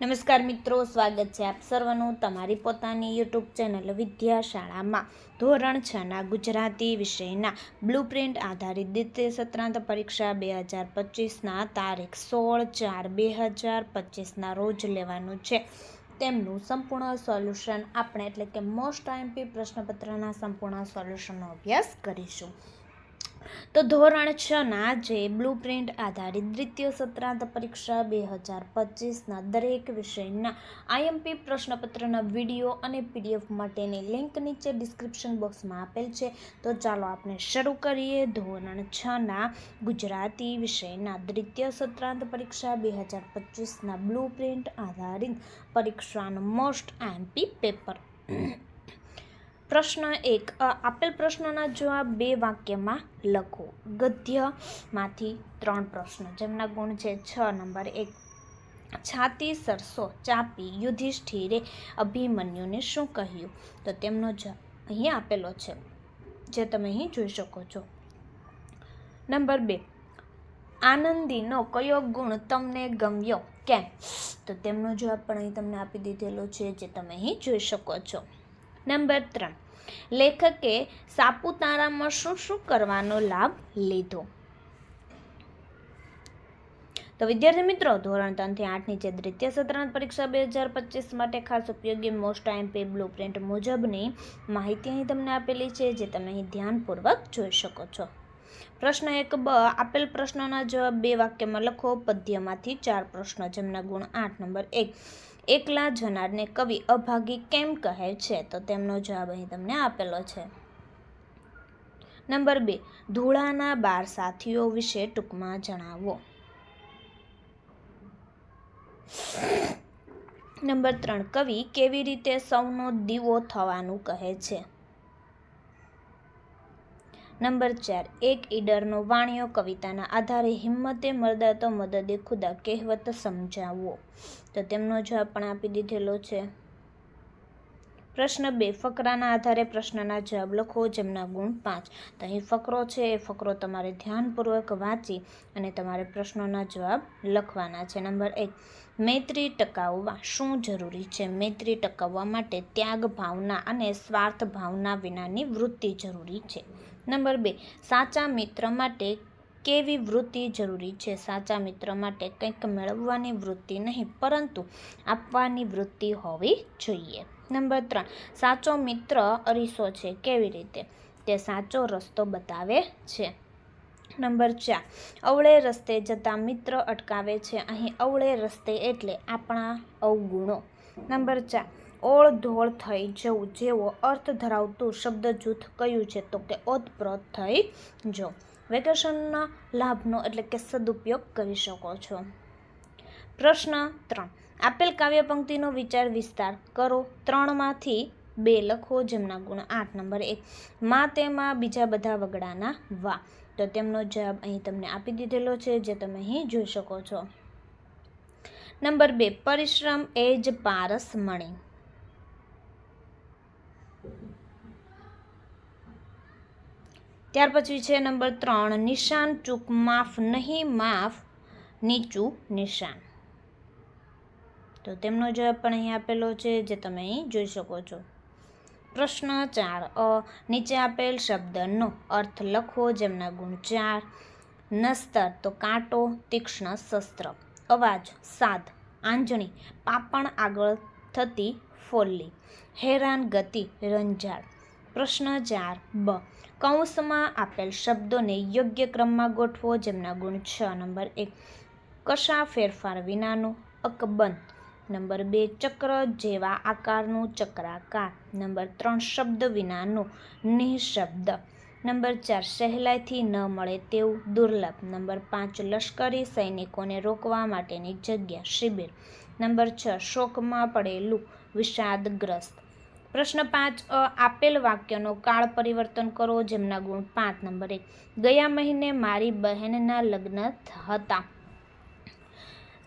નમસ્કાર મિત્રો, સ્વાગત છે આપ સર્વનું તમારી પોતાની યુટ્યુબ ચેનલ વિદ્યાશાળામાં. ધોરણ છના ગુજરાતી વિષયના બ્લુપ્રિન્ટ આધારિત દ્વિતીય સત્રાંત પરીક્ષા બે હજાર પચીસના તારીખ સોળ ચાર બે હજાર પચીસના રોજ લેવાનું છે. તેમનું સંપૂર્ણ સોલ્યુશન આપણે એટલે કે મોસ્ટ આઈએમપી પ્રશ્નપત્રના સંપૂર્ણ સોલ્યુશનનો અભ્યાસ કરીશું. તો ધોરણ છના જે બ્લુ પ્રિન્ટ આધારિત દ્વિતીય સત્રાંત પરીક્ષા બે હજાર પચીસના દરેક વિષયના આઈએમપી પ્રશ્નપત્રના વીડિયો અને પીડીએફ માટેની લિંક નીચે ડિસ્ક્રિપ્શન બોક્સમાં આપેલ છે. તો ચાલો આપણે શરૂ કરીએ ધોરણ છના ગુજરાતી વિષયના દ્વિતીય સત્રાંત પરીક્ષા બે હજાર પચીસના બ્લુપ્રિન્ટ આધારિત પરીક્ષાનું મોસ્ટ આઈએમપી પેપર. પ્રશ્ન એક આપેલ પ્રશ્નના જવાબ બે વાક્યમાં લખો. ગદ્યમાંથી ત્રણ પ્રશ્નો, જેમના ગુણ છે છ. નંબર એક, છાતી, સરસો, ચાપી, યુધિષ્ઠિરે અભિમન્યુને શું કહ્યું? તો તેમનો જવાબ અહીં આપેલો છે, જે તમે અહીં જોઈ શકો છો. નંબર બે, આનંદીનો કયો ગુણ તમને ગમ્યો? કેમ? તો તેમનો જવાબ પણ અહીં તમને આપી દીધેલો છે, જે તમે અહીં જોઈ શકો છો. નંબર ત્રણ લેખકે સાપુતારામાં શું શું કરવાનો લાભ લીધો? તો વિદ્યાર્થી મિત્રો, ધોરણ ત્રણથી આઠની જે દ્વિતીય સત્રાંત પરીક્ષા બે હજાર પચીસ માટે ખાસ ઉપયોગી મોસ્ટ આઈએમપી બ્લુ પ્રિન્ટ મુજબની માહિતી અહીં તમને આપેલી છે, જે તમે અહીં ધ્યાનપૂર્વક જોઈ શકો છો. પ્રશ્ન એક બ, આપેલ પ્રશ્નોના જવાબ બે વાક્યમાં લખો. પદ્યમાંથી ચાર પ્રશ્નો, જેમના ગુણ આઠ, નંબર એક. એકલા જનારને કવિ અભાગી કેમ કહે છે? તો તેમનો જવાબ અહીં તમને આપેલો છે. નંબર બે, ધૂળાના બાર સાથીઓ વિશે ટૂંકમાં જણાવો. નંબર ત્રણ, કવિ કેવી રીતે સૌનો દીવો થવાનું કહે છે? નંબર ચાર, એક ઈડરનો વાણિયો કવિતાના આધારે હિંમતે મર્દા તો મદદે ખુદા કહેવત સમજાવો. તો તેમનો જવાબ પણ આપી દીધેલો છે. પ્રશ્ન બે, ફકરાના આધારે પ્રશ્નના જવાબ લખો જેમના ગુણ પાંચ. તો અહીં ફકરો છે, એ ફકરો તમારે ધ્યાનપૂર્વક વાંચી અને તમારે પ્રશ્નોના જવાબ લખવાના છે. નંબર એક, મૈત્રી ટકાવવા શું જરૂરી છે? મૈત્રી ટકાવવા માટે ત્યાગ ભાવના અને સ્વાર્થ ભાવના વિનાની વૃત્તિ જરૂરી છે. નંબર બે, સાચા મિત્ર માટે કેવી વૃત્તિ જરૂરી છે? સાચા મિત્ર માટે કંઈક મેળવવાની વૃત્તિ નહીં, પરંતુ આપવાની વૃત્તિ હોવી જોઈએ. નંબર ત્રણ, સાચો મિત્ર અરીસો છે. કેવી રીતે? તે સાચો રસ્તો બતાવે છે. નંબર ચાર, અવળે રસ્તે જતા મિત્ર અટકાવે છે. અહીં અવળે રસ્તે એટલે આપણા અવગુણો. નંબર ચાર ઓળ ધોળ થઈ જવું. જેવો અર્થ ધરાવતું શબ્દ જૂથ કયું છે તો કે ઓતપ્રોત થઈ જો વેકેશનના લાભનો એટલે કે સદુપયોગ કરી શકો છો. પ્રશ્ન ત્રણ આપેલ કાવ્ય પંક્તિનો વિચાર વિસ્તાર કરો. ત્રણમાંથી બે લખો, જેમના ગુણ આઠ, નંબર એક. માં તેમાં બીજા બધા વગડાના વા. તો તેમનો જવાબ અહીં તમને આપી દીધેલો છે, જે તમે અહીં જોઈ શકો છો. નંબર બે, પરિશ્રમ એ જ પારસ મણી. ત્યાર પછી છે નંબર ત્રણ, નિશાન ચૂક, માફ નહીં, માફ, નીચું નિશાન. તો તેમનો જવાબ પણ અહીં આપેલો છે, જે તમે અહીં જોઈ શકો છો. પ્રશ્ન ચાર, અ, નીચે આપેલ શબ્દનો અર્થ લખો જેમના ગુણ ચાર. નસ્તર, તો કાંટો, તીક્ષ્ણ શસ્ત્ર. અવાજ, સાદ. આંજણી, પાપણ આગળ થતી ફોલ્લી. હેરાન ગતિ રંજાડ પ્રશ્ન ચાર, બ. કૌંસમાં આપેલ શબ્દોને યોગ્ય ક્રમમાં ગોઠવો જેમના ગુણ છ. નંબર એક, કશા ફેરફાર વિનાનું અકબંધ. નંબર બે, ચક્ર જેવા આકારનું ચક્રાકાર. નંબર ત્રણ, શબ્દ વિનાનું નિઃશબ્દ. નંબર ચાર, સહેલાઈથી ન મળે તેવું દુર્લભ. નંબર પાંચ, લશ્કરી સૈનિકોને રોકવા માટેની જગ્યા, શિબિર. નંબર છ, શોકમાં પડેલું વિષાદગ્રસ્ત. પ્રશ્ન પાંચ, અ, આપેલ વાક્યનો કાળ પરિવર્તન કરો જેમના ગુણ પાંચ. નંબર એક, ગયા મહિને મારી બહેનના લગ્ન હતા.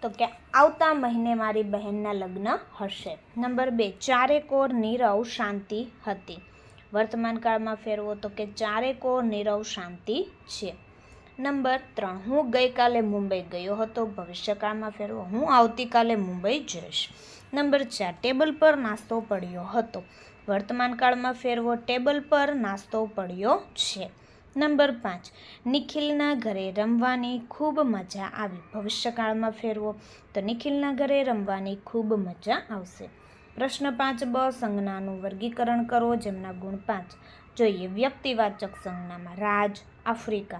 તો કે આવતા મહિને મારી બહેનના લગ્ન હશે. નંબર બે ચારેકોર નીરવ શાંતિ હતી. વર્તમાન કાળમાં ફેરવો તો કે ચારેકોર નીરવ શાંતિ છે. નંબર ત્રણ, હું ગઈકાલે મુંબઈ ગયો હતો. ભવિષ્યકાળમાં ફેરવો, હું આવતીકાલે મુંબઈ જઈશ. નંબર ચાર, ટેબલ પર નાસ્તો પડ્યો હતો. વર્તમાન કાળમાં ફેરવો, ટેબલ પર નાસ્તો પડ્યો છે. નંબર પાંચ. નિખિલના ઘરે રમવાની ખૂબ મજા આવી. ભવિષ્યકાળમાં ફેરવો તો નિખિલના ઘરે રમવાની ખૂબ મજા આવશે. પ્રશ્ન પાંચ, બ સંજ્ઞાનું વર્ગીકરણ કરો જેમના ગુણ પાંચ. જોઈએ વ્યક્તિવાચક સંજ્ઞામાં રાજ, આફ્રિકા.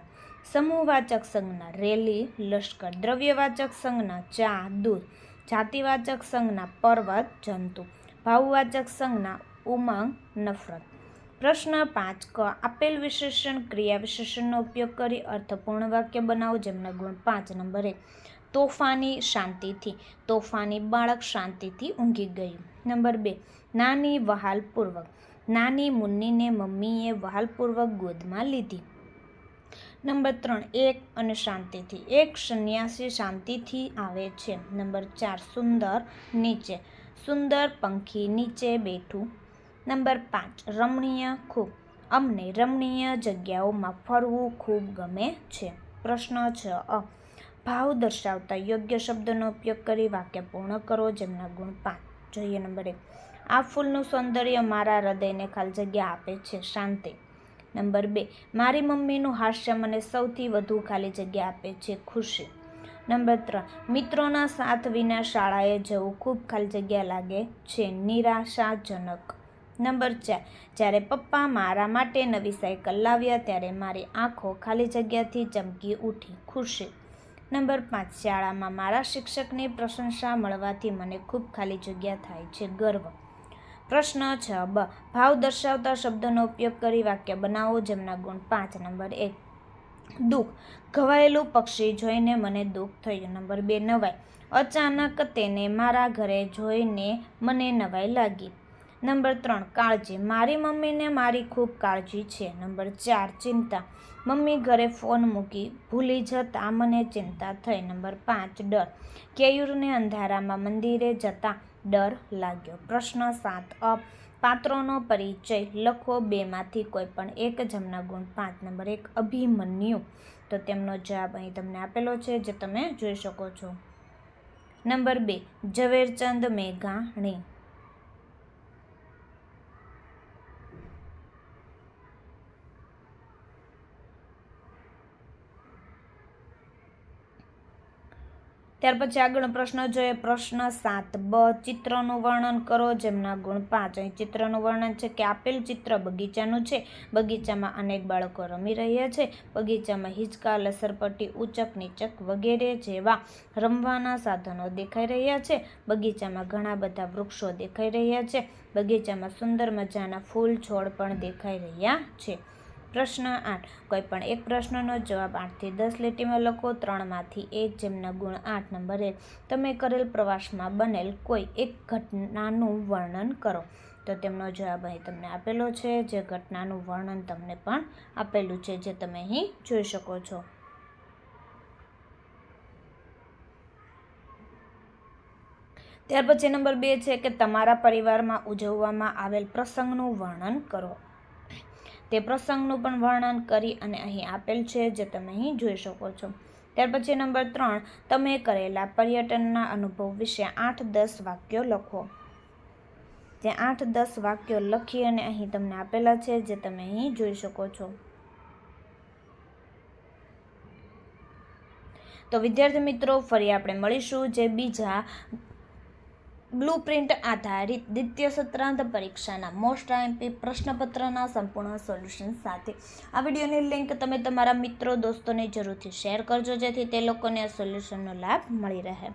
સમૂહવાચક સંજ્ઞા રેલી, લશ્કર. દ્રવ્યવાચક સંજ્ઞા ચા, દૂધ. જાતિવાચક સંજ્ઞા પર્વત, જંતુ. ભાવવાચક સંજ્ઞા ઉમંગ, નફરત. પ્રશ્ન પાંચ. ક. આપેલ વિશેષણ ક્રિયા વિશેષણનો ઉપયોગ કરી અર્થપૂર્ણ વાક્ય બનાવો, જેમના ગુણ પાંચ. નંબર તોફાની શાંતિથી. તોફાની બાળક શાંતિથી ઊંઘી ગયું. નંબર બે. નાની વહાલપૂર્વક. નાની મુન્નીને મમ્મીએ વહાલપૂર્વક ગોદમાં લીધી. નંબર ત્રણ. એક અને શાંતિથી. એક સંન્યાસી શાંતિથી આવે છે. નંબર ચાર. સુંદર નીચે. સુંદર પંખી નીચે બેઠું નંબર પાંચ, રમણીય ખૂબ. અમને રમણીય જગ્યાઓમાં ફરવું ખૂબ ગમે છે. પ્રશ્ન છ, અ, ભાવ દર્શાવતા યોગ્ય શબ્દનો ઉપયોગ કરી વાક્ય પૂર્ણ કરો જેમના ગુણ પાંચ. જોઈએ નંબર એક. આ ફૂલનું સૌંદર્ય મારા હૃદયને ખાલી જગ્યા આપે છે. શાંતિ. નંબર બે. મારી મમ્મીનું હાસ્ય મને સૌથી વધુ ખાલી જગ્યા આપે છે. ખુશી. નંબર ત્રણ. મિત્રોના સાથ વિના શાળાએ જવું ખૂબ ખાલી જગ્યા લાગે છે. નિરાશાજનક. નંબર ચાર જ્યારે પપ્પા મારા માટે નવી સાયકલ લાવ્યા ત્યારે મારી આંખો ખાલી જગ્યાથી ચમકી ઉઠી ખુશી નંબર પાંચ, શાળામાં મારા શિક્ષકની પ્રશંસા મળવાથી મને ખૂબ ખાલી જગ્યા થાય છે ગર્વ. પ્રશ્ન છ, બ, ભાવ દર્શાવતા શબ્દનો ઉપયોગ કરી વાક્ય બનાવો જેમના ગુણ પાંચ, નંબર એક. દુઃખ. ઘવાયેલું પક્ષી જોઈને મને દુઃખ થયું. નંબર બે, નવાઈ. અચાનક તેને મારા ઘરે જોઈને મને નવાઈ લાગી. નંબર ત્રણ, કાળજી. મારી મમ્મીને મારી ખૂબ કાળજી છે. નંબર ચાર, ચિંતા. મમ્મી ઘરે ફોન મૂકી ભૂલી જતાં મને ચિંતા થઈ. નંબર પાંચ, ડર. કેયુરને અંધારામાં મંદિરે જતાં ડર લાગ્યો. પ્રશ્ન સાત અ પાત્રોનો પરિચય લખો બેમાંથી કોઈ પણ એક જમના ગુણ પાંચ. નંબર એક, અભિમન્યુ. તો તેમનો જવાબ અહીં તમને આપેલો છે, જે તમે જોઈ શકો છો. નંબર બે, ઝવેરચંદ મેઘાણી. ત્યાર પછી આગળનો પ્રશ્ન જોઈએ. પ્રશ્ન સાત. બ. ચિત્રનું વર્ણન કરો. જેમના ગુણ પાંચ. અહીં ચિત્રનું વર્ણન છે કે આપેલ ચિત્ર બગીચાનું છે. બગીચામાં અનેક બાળકો રમી રહ્યા છે. બગીચામાં હિંચકા, લસરપટ્ટી ઊંચક નીચક વગેરે જેવા રમવાના સાધનો દેખાઈ રહ્યા છે. બગીચામાં ઘણા બધા વૃક્ષો દેખાઈ રહ્યા છે. બગીચામાં સુંદર મજાના ફૂલ છોડ પણ દેખાઈ રહ્યા છે. પ્રશ્ન આઠ. કોઈ પણ એક પ્રશ્નનો જવાબ આઠથી દસ લીટીમાં લખો. ત્રણમાંથી એક જેમના ગુણ આઠ નંબર એક. તમે કરેલ પ્રવાસમાં બનેલ કોઈ એક ઘટનાનું વર્ણન કરો. તો તેમનો જવાબ અહીં તમને આપેલો છે. જે ઘટનાનું વર્ણન તમને પણ આપેલું છે, જે તમે અહીં જોઈ શકો છો. ત્યાર પછી નંબર બે છે કે તમારા પરિવારમાં ઉજવવામાં આવેલ પ્રસંગનું વર્ણન કરો. તે પ્રસંગનું પણ વર્ણન કરી અને અહીં આપેલ છે, જે તમે અહીં જોઈ શકો છો. ત્યાર પછી નંબર ત્રણ, તમે કરેલા પર્યટનના અનુભવ વિશે આઠ દસ વાક્યો લખો. ત્યાં આઠ દસ વાક્યો લખી અને અહીં તમને આપેલા છે, જે તમે અહીં જોઈ શકો છો. તો વિદ્યાર્થી મિત્રો, ફરી આપણે મળીશું. જે બીજા બ્લુ પ્રિન્ટ આધારિત દ્વિતીય સત્રાંત પરીક્ષાના મોસ્ટ આઈએમપી પ્રશ્નપત્રના સંપૂર્ણ સોલ્યુશન સાથે. આ વિડીયોની લિંક તમે તમારા મિત્રો, દોસ્તોને જરૂરથી શેર કરજો, જેથી તે લોકોને આ સોલ્યુશનનો લાભ મળી રહે.